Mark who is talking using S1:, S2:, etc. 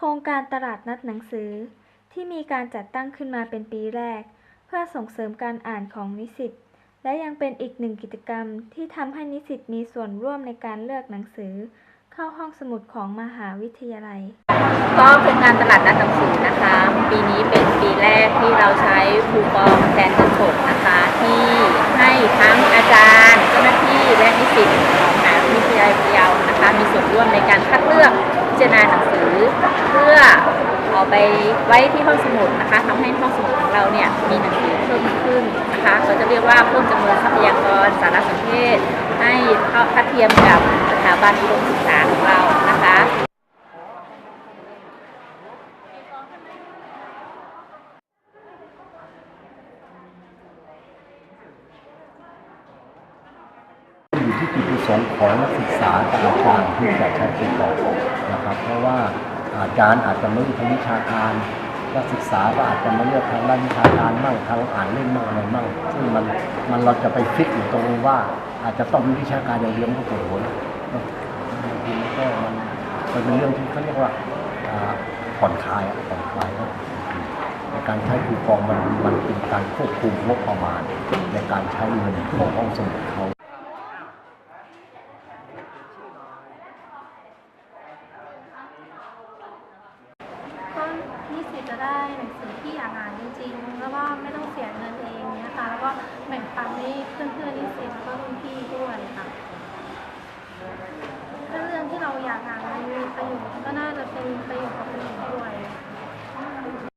S1: โครงการตลาดนัดหนังสือ ที่มีการจัดตั้งขึ้นมาเป็นปีแรก เพื่อส่งเสริมการอ่านของนิสิตและยังเป็นอีกหนึ่งกิจกรรมที่ทำให้นิสิตมีส่วนร่วมในการเลือกหนังสือ เข้าห้องสมุดของมหาวิทยาลัย
S2: ก็โครงการตลาดนัดหนังสือนะคะ ปีนี้เป็นปีแรกที่เราใช้คูปองแทนเงินสดนะคะ ที่ให้ทั้งอาจารย์ เจ้าหน้าที่และนิสิตของมหาวิทยาลัยพะเยานะคะ มีส่วนร่วมในการคัดเลือก จารณาหนังสือ เพื่อเอาไปไว้ที่ห้องสมุดนะคะทำให้ห้องสมุดของเราเนี่ยมีหนังสือเพิ่มขึ้นนะคะเราจะเรียกว่าเพิ่มจำนวนทรัพยากรสารสนเทศ ให้เท่าทัดเทียมกับสถาบันอุดมศึกษาของเรานะคะ
S3: อยู่ที่จุดประสงค์ของศึกษากับอาจารย์ที่จะใช้คูปองนะครับ เพราะว่าอาจารย์อาจจะไม่รู้ทางวิชาการนักศึกษาก็อาจจะมาเลือกทางด้านวิชาการมั่งทางอ่านเล่นมั่งอะไรมั่งซึ่งมันมันเราจะไปฟิกอยู่ตรงว่า อาจจะต้องมีวิชาการอย่างเดียวมันก็ปวดหัวบางทีก็มันมันเป็นเรื่องที่เขาเรียกว่าผ่อนคลายผ่อนคลายนะในการใช้คูปองมันมันเป็นการควบคุมงบประมาณในการใช้เงินของห้องสมุดเขา
S4: นิสิตจะได้หนังสือที่อยากอ่านจริงๆ แล้วก็ไม่ต้องเสียเงินเองเนะคะแล้วก็แบ่งปันให้เพื่